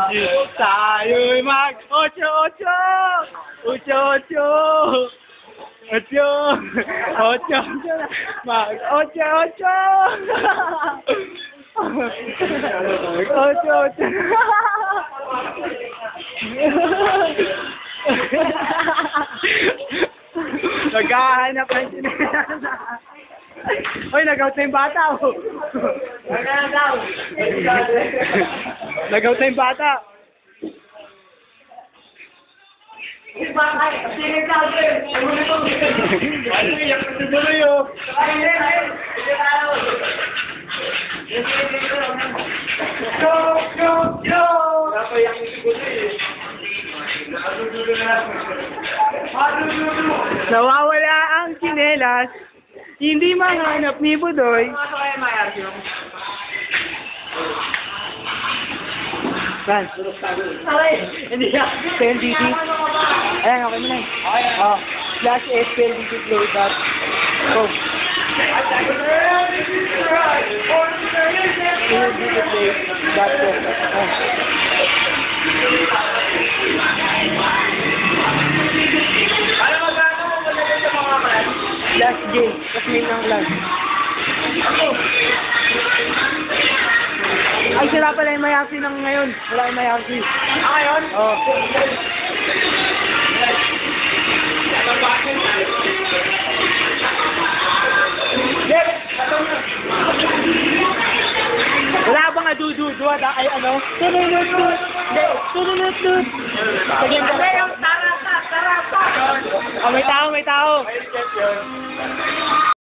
Tayo'y mag ocho ocho! Ocho ocho! Ocho! Ocho mag ocho ocho! Ocho ocho! Naghahanap ng sinelas. Hoy, nag-out na yung bata, oh. Nag-out na yung bata. Yo, yo, yo! Napayak yung siguro, eh. Nawawala ang sinelas, hindi mahanap ni Budoy. Saan? Hindi na. PLDT. Ayan, okay mo na. Oh, slash S PLDT play dot com. PLDT. Oh. Last game. Tapos name ng class. Ay, sila pala yung mayaki ng ngayon. Wala yung mayaki. Ah, ngayon? Oo. Wala ba nga dudu-du at ay ano? Tununut-tut. Hindi, tununut-tut. Sagyan ka. Tarata, tarata. Oh, may tao, may tao.